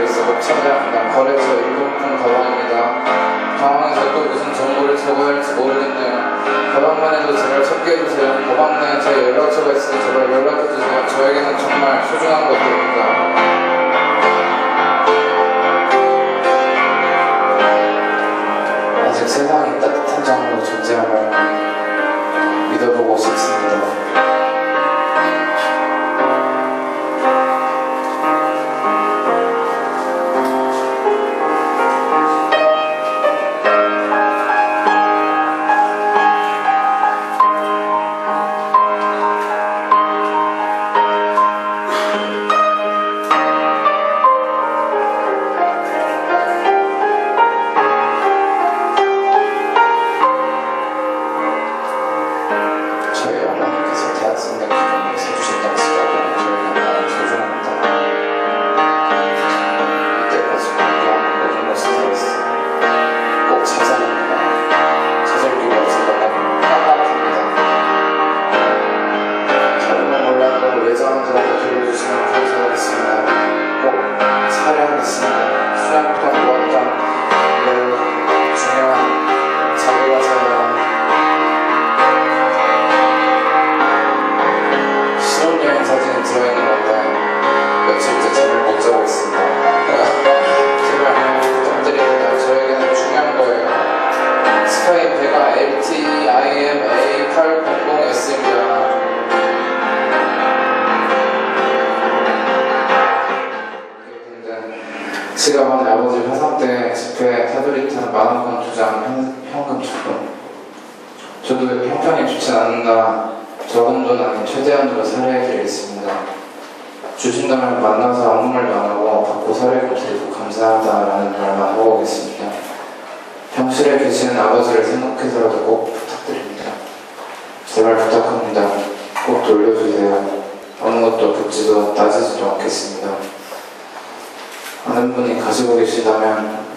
돼 있어 벅찹니다. 거래처 일본품 가방입니다. 당황해서 또 무슨 정보를 제보할지 모르겠네요. 가방만 해도 제발 찾게 해주세요. 가방 내에 제 연락처가 있으니 제발 연락해주세요. 저에게는 정말 소중한 것들입니다. 아직 세상이 따뜻한 장으로 존재하며 믿어보고 싶습니다. 저희 어머니께서 대학생들 기간에 세주셨다는 생각에 저희는 많이 소중합니다. 이때까지 공부하는 모든 것을 살았어요. 꼭 찾아냅니다. 찾을 기가 없어서 까맣습니다. 잘못 몰라도 외장하더라도 들려주시면 감사하겠습니다. 꼭 사려하겠습니다. 지갑안에 아버지 화상 때 집회 사두리탄 만원권 두장 현금 주고 저도 형편이 좋지 않는가 적은 돈 아닌 최대한 으로 살해해드리겠습니다. 주신다면 만나서 아무 말도 안 하고 받고 살해해드리고 감사하다라는 말만 하고 오겠습니다. 병실에 계시는 아버지를 생각해서라도 꼭 부탁드립니다. 제발 부탁합니다. 꼭 돌려주세요. 아무것도 묻지도 따지지도 않겠습니다. 아는 분이 가지고 계시다면